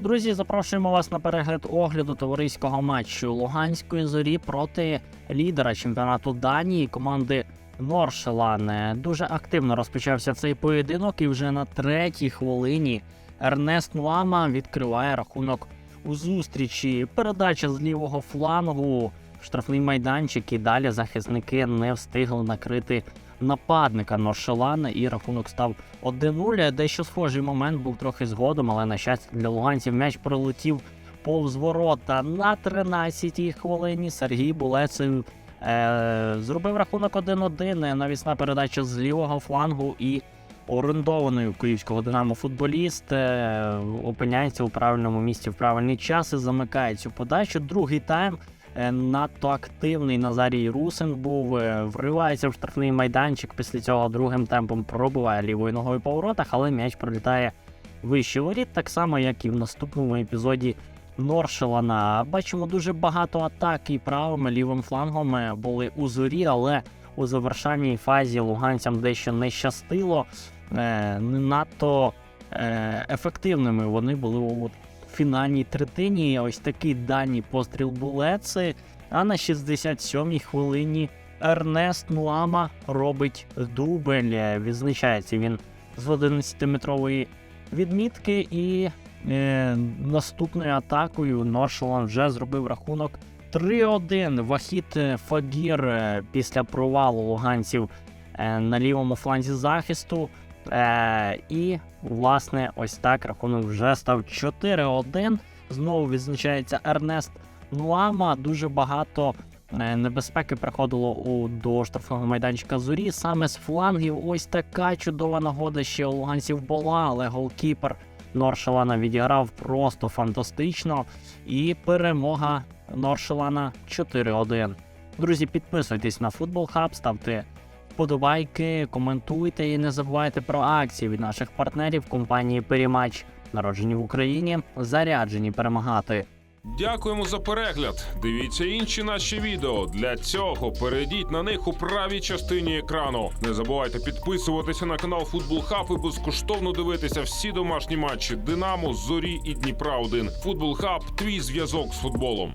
Друзі, запрошуємо вас на перегляд огляду товариського матчу Луганської зорі проти лідера чемпіонату Данії команди Норшелан. Дуже активно розпочався цей поєдинок, і вже на третій хвилині Ернест Нуама відкриває рахунок у зустрічі. Передача з лівого флангу, штрафний майданчик, і далі захисники не встигли накрити нападника Норшелана, і рахунок став 1-0. Дещо схожий момент був трохи згодом, але на щастя для луганців м'яч пролетів повз ворота на 13-й хвилині. Сергій Булецин е, зробив рахунок 1-1. Навісна передача з лівого флангу і орендований у київського динамо футболіст е, опиняється у правильному місці в правильний час і замикає цю подачу. Другий тайм. Е, Надто активний Назарій Русин був, е, вривається в штрафний майданчик. Після цього другим темпом пробиває лівою ногою по воротах, але м'яч пролітає вище воріт, так само, як і в наступному епізоді Норшелана. Бачимо дуже багато атак і правим і лівим флангом е, були у зорі, але у завершальній фазі луганцям дещо не щастило. Не надто ефективними вони були у фінальній третині. Ось такий дальній постріл булеци. А на 67-й хвилині Ернест Нуама робить дубль. Відзначається він з 11-метрової відмітки і е, наступною атакою Норшелан вже зробив рахунок 3-1. Вахід е, Фагір е, після провалу луганців е, на лівому фланзі захисту. Е, і, власне, ось так рахунок вже став 4-1. Знову відзначається Ернест Нуама. Дуже багато е, небезпеки приходило у до штрафного майданчика зорі. Саме з флангів. Ось така чудова нагода ще у луганців була, але голкіпер Норшелана відіграв просто фантастично. І перемога Норшелана 4-1. Друзі, підписуйтесь на Футбол Хаб, ставте вподобайки, коментуйте і не забувайте про акції від наших партнерів компанії Перімач, народжені в Україні, заряджені перемагати. Дякуємо за перегляд. Дивіться інші наші відео. Для цього перейдіть на них у правій частині екрану. Не забувайте підписуватися на канал Футбол Хаб і безкоштовно дивитися всі домашні матчі Динамо, Зорі і Дніпра 1 Футбол Хаб твій зв'язок з футболом.